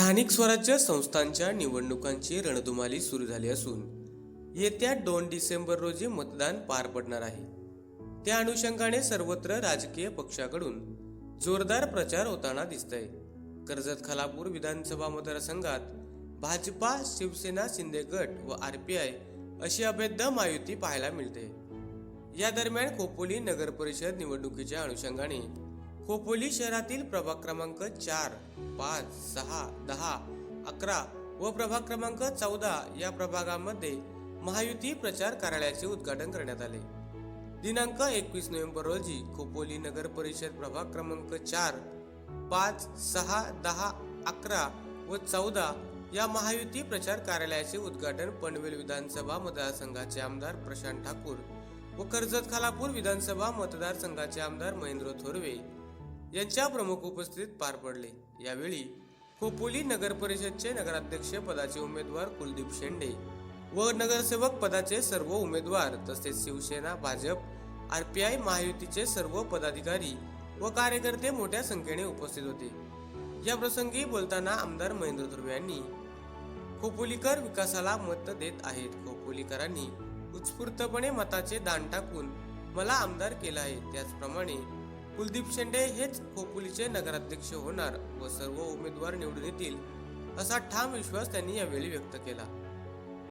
स्थानिक स्वराज्य संस्थांच्या निवडणुकांची रणधुमाली सुरू झाली असून येत्या दोन डिसेंबर रोजी मतदान पार पडणार आहे. त्या अनुषंगाने सर्वत्र राजकीय पक्षाकडून जोरदार प्रचार होताना दिसतंय. कर्जत खालापूर विधानसभा मतदारसंघात भाजपा शिवसेना शिंदे गट व आरपीआय अशी अभेद्य महायुती पाहायला मिळते. या दरम्यान खोपोली नगर परिषद निवडणुकीच्या अनुषंगाने खोपोली शहरातील प्रभाग क्रमांक चार पाच सहा दहा अकरा व प्रभाग क्रमांक चौदा या प्रभागामध्ये महायुती प्रचार कार्यालयाचे उद्घाटन करण्यात आले. दिनांक एकवीस नोव्हेंबर रोजी खोपोली नगर परिषद प्रभाग क्रमांक चार पाच सहा दहा अकरा व चौदा या महायुती प्रचार कार्यालयाचे उद्घाटन पनवेल विधानसभा मतदारसंघाचे आमदार प्रशांत ठाकूर व कर्जत खालापूर विधानसभा मतदारसंघाचे आमदार महेंद्र थोरवे यांच्या प्रमुख उपस्थितीत पार पडले. यावेळी खोपोली नगर परिषदचे नगराध्यक्ष पदाचे उमेदवार कुलदीप शेंडे व नगरसेवक पदाचे सर्व उमेदवार तसेच Shivsena BJP R P I महायुतीचे सर्व पदाधिकारी व कार्यकर्ते मोठ्या संख्येने उपस्थित होते. या प्रसंगी बोलताना आमदार महेंद्र धुर्वे यांनी खोपोलीकर विकासाला मत देत आहेत. खोपोलीकरांनी उत्स्फूर्तपणे मताचे दान टाकून मला आमदार केला आहे. त्याचप्रमाणे कुलदीप शेंडे हेच खोपोलीचे नगराध्यक्ष होणार व सर्व उमेदवार निवडून येतील असा ठाम विश्वास त्यांनी यावेळी व्यक्त केला.